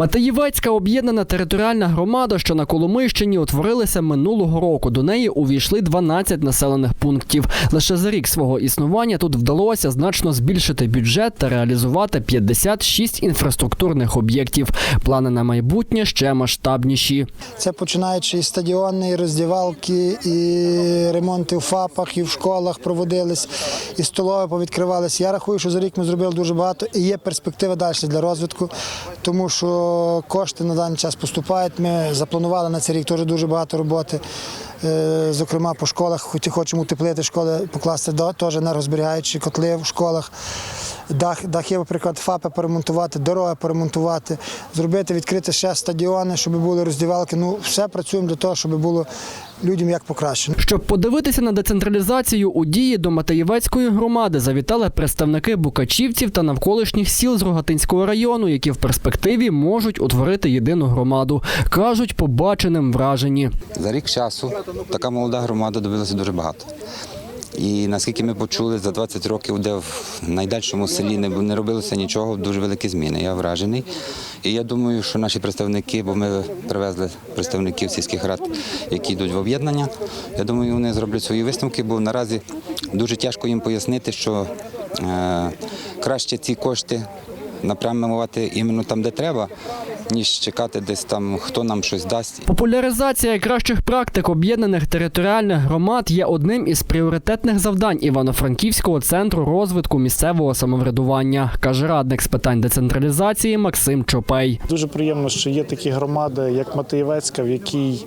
Матеївецька об'єднана територіальна громада, що на Коломийщині утворилася минулого року. До неї увійшли 12 населених пунктів. Лише за рік свого існування тут вдалося значно збільшити бюджет та реалізувати 56 інфраструктурних об'єктів. Плани на майбутнє ще масштабніші. Це починаючи і стадіони, і роздівалки, і ремонти в ФАПах, і в школах проводились, і столові повідкривались. Я рахую, що за рік ми зробили дуже багато і є перспектива далі для розвитку, тому що кошти на даний час поступають. Ми запланували на цей рік теж дуже багато роботи. Е, Зокрема, по школах хоч хочемо утеплити школи, покласти теж енергозберігаючі котли в школах, дах, дахи, наприклад, ФАПи поремонтувати, дороги поремонтувати, зробити, відкрити ще стадіони, щоб були роздівалки. Ну, все працюємо для того, щоб було людям як покраще. Щоб подивитися на децентралізацію у дії до Матеєвецької громади, завітали представники букачівців та навколишніх сіл з Рогатинського району, які в перспективі можуть утворити єдину громаду. кажуть, побаченим вражені. За рік часу така молода громада добилася дуже багато. І наскільки ми почули, за 20 років, де в найдальшому селі не, не робилося нічого, дуже великі зміни. Я вражений. І я думаю, що наші представники, бо ми привезли представників сільських рад, які йдуть в об'єднання. Я думаю, вони зроблять свої висновки, бо наразі дуже тяжко їм пояснити, що е, краще ці кошти напрямувати іменно там, де треба, ніж чекати десь там, хто нам щось дасть. Популяризація кращих практик об'єднаних територіальних громад є одним із пріоритетних завдань Івано-Франківського центру розвитку місцевого самоврядування, каже радник з питань децентралізації Максим Чопей. Дуже приємно, що є такі громади, як Матеєвецька, в якій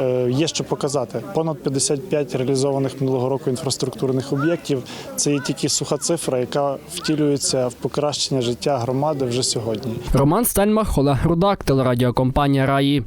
е, є що показати. Понад 55 реалізованих минулого року інфраструктурних об'єктів. Це є тільки суха цифра, яка втілюється в покращення життя громади вже сьогодні. Роман Стельмах, Олег Рудак, телерадіокомпанія Раї.